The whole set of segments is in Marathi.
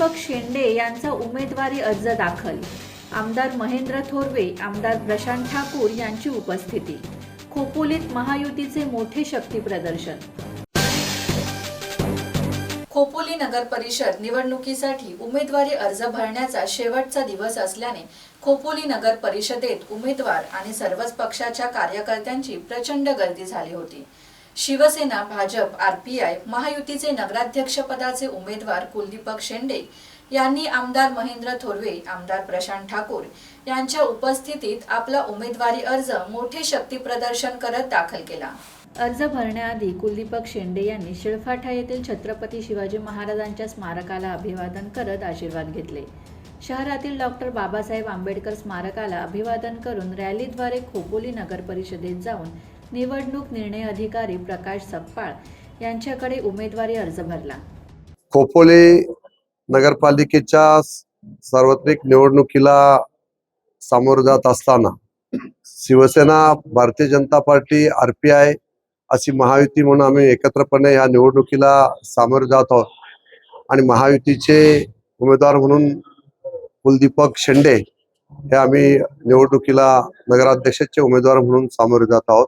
दीपक शेंडे यांचा उमेदवारी अर्ज दाखल. आमदार महेंद्र थोरवे आमदार प्रशांत ठाकूर यांची उपस्थिती. खोपोलीत महायुतीचे मोठे शक्ती प्रदर्शन. खोपोली नगर परिषद निवडणुकीसाठी उमेदवारी अर्ज भरण्याचा शेवटचा दिवस असल्याने खोपोली नगर परिषदेत उमेदवार आणि सर्वच पक्षाच्या कार्यकर्त्यांची प्रचंड गर्दी झाली होती. शिवसेना भाजप आरपीआय महायुतीचे नगराध्यक्षपदाचे उमेदवार कुलदीपक शेंडे यांनी आमदार महेंद्र थोरवे आमदार प्रशांत ठाकूर यांच्या उपस्थितीत आपला उमेदवारी अर्ज मोठे शक्ती प्रदर्शन करत दाखल केला. अर्ज भरण्याआधी कुलदीपक शेंडे यांनी शिळफाटा येथील छत्रपती शिवाजी महाराजांच्या स्मारकाला अभिवादन करत आशीर्वाद घेतले. शहरातील डॉक्टर बाबासाहेब आंबेडकर स्मारकाला अभिवादन करून रॅलीद्वारे खोपोली नगर परिषदेत जाऊन निवडणूक निर्णय अधिकारी प्रकाश सप्पाळ यांच्याकडे उमेदवारी अर्ज भरला. खोपोली नगरपालिकेच्या सार्वत्रिक निवडणुकीला सामोरं जात असताना शिवसेना भारतीय जनता पार्टी आरपीआय अशी महायुती म्हणून आम्ही एकत्रपणे या निवडणुकीला सामोरे जात आहोत. आणि महायुतीचे उमेदवार म्हणून कुलदीपक शेंडे हे आम्ही निवडणुकीला नगराध्यक्षाचे उमेदवार म्हणून सामोरे जात आहोत.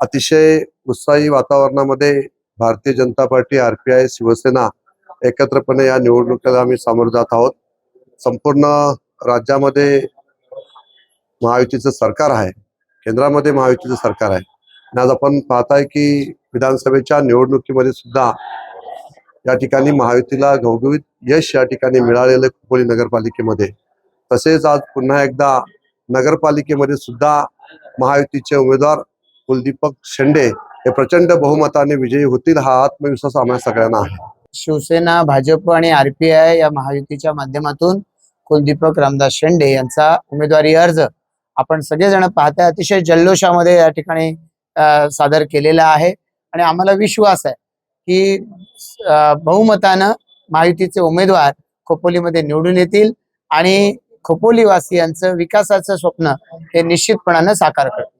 अतिशय उत्साही वातावरणामध्ये भारतीय जनता पार्टी आरपीआय शिवसेना एकत्रपणे या निवडणुकीला आम्ही सामोरे जात आहोत. संपूर्ण राज्यामध्ये महायुतीचं सरकार आहे. केंद्रामध्ये महायुतीचं सरकार आहे. आणि आज आपण पाहताय की विधानसभेच्या निवडणुकीमध्ये सुद्धा या ठिकाणी महायुतीला घवघवीत यश या ठिकाणी मिळालेलं खोपोली नगरपालिकेमध्ये. तसेच आज पुन्हा एकदा नगरपालिकेमध्ये सुद्धा महायुतीचे उमेदवार कुलदीपक शेंडे हे प्रचंड बहुमताने विजयी होतील हा आत्मविश्वास आम्हाला सगळ्यांना आहे. शिवसेना भाजप आणि आरपीआय या महायुतीच्या माध्यमातून कुलदीपक रामदास शेंडे यांचा उमेदवारी अर्ज आपण सगळेजण पाहताय. अतिशय जल्लोषामध्ये या ठिकाणी सादर केलेला आहे. आणि आम्हाला विश्वास आहे की बहुमतानं महायुतीचे उमेदवार खोपोलीमध्ये निवडून येतील आणि खोपोलीवासियांचं विकासाचं स्वप्न हे निश्चितपणानं साकार करतील.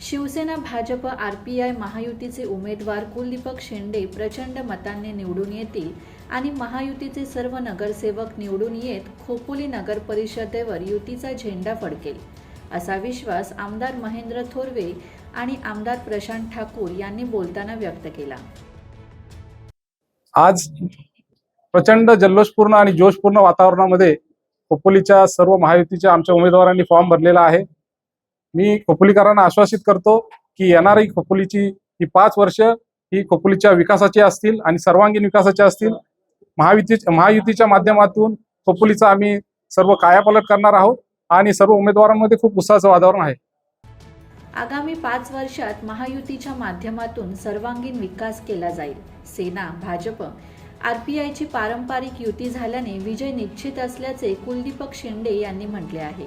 Shiv Sena Bhajap R P I महायुतीचे उमेदवार कुलदीपक शेंडे प्रचंड मतांनी निवडून येतील आणि महायुतीचे सर्व नगरसेवक निवडून येत खोपोली नगर परिषदेवर युतीचा झेंडा फडकेल असा विश्वास आमदार महेंद्र थोरवे आणि आमदार प्रशांत ठाकूर यांनी बोलताना व्यक्त केला. आज प्रचंड जल्लोषपूर्ण आणि जोशपूर्ण वातावरणामध्ये खोपोलीच्या सर्व महायुतीच्या आमच्या उमेदवारांनी फॉर्म भरलेला आहे. मी खोपोलीकरांना आश्वासित करतो की येणारी खोपोलीची ही पाच वर्ष ही खोपोलीच्या विकासाची असतील आणि सर्वांगीण विकासाची असतील महायुती महायुतीच्या माध्यमातून खोपोलीचा आम्ही सर्व कायापालट करणार आहोत आणि सर्व उमेदवारांमध्ये खूप उत्साहाचं वातावरण आहे. आगामी पाच वर्षात महायुतीच्या माध्यमातून सर्वांगीण विकास केला जाईल. सेना भाजप आरपीआयची पारंपरिक युती झाल्याने विजय निश्चित असल्याचे कुलदीपक शेंडे यांनी म्हटले आहे.